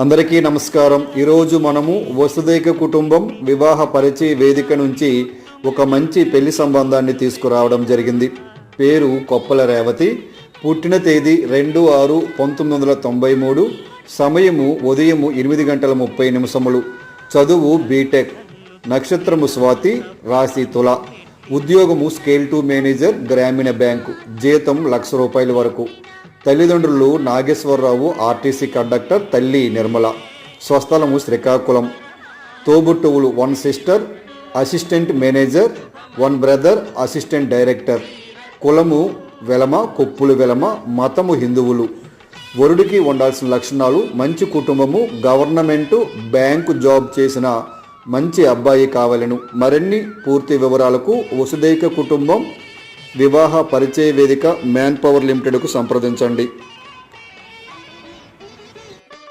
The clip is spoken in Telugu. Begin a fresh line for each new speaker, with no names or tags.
అందరికీ నమస్కారం. ఈరోజు మనము వసుదైక కుటుంబం వివాహ పరిచయ వేదిక నుంచి ఒక మంచి పెళ్ళి సంబంధాన్ని తీసుకురావడం జరిగింది. పేరు కొప్పల రేవతి. పుట్టిన తేదీ రెండు ఆరు పంతొమ్మిది వందల తొంభై మూడు. సమయము ఉదయము ఎనిమిది గంటల ముప్పై నిమిషములు. చదువు బీటెక్ నక్షత్రము స్వాతి రాశి తుల. ఉద్యోగము స్కేల్ టు మేనేజర్ గ్రామీణ బ్యాంకు. జీతం లక్ష రూపాయల వరకు. తల్లిదండ్రులు నాగేశ్వరరావు ఆర్టీసీ కండక్టర్ తల్లి నిర్మల. స్వస్థలము Srikakulam. తోబుట్టువులు one sister assistant manager one brother assistant director. కులము వెలమ కొప్పులు వెలమ మతము హిందువులు. వరుడికి ఉండాల్సిన లక్షణాలు మంచి కుటుంబము గవర్నమెంటు బ్యాంకు జాబ్ చేసిన మంచి అబ్బాయి కావాలను. మరిన్ని పూర్తి వివరాలకు వసుదైక కుటుంబం వివాహ పరిచయ వేదిక మ్యాన్ పవర్ లిమిటెడ్కు సంప్రదించండి.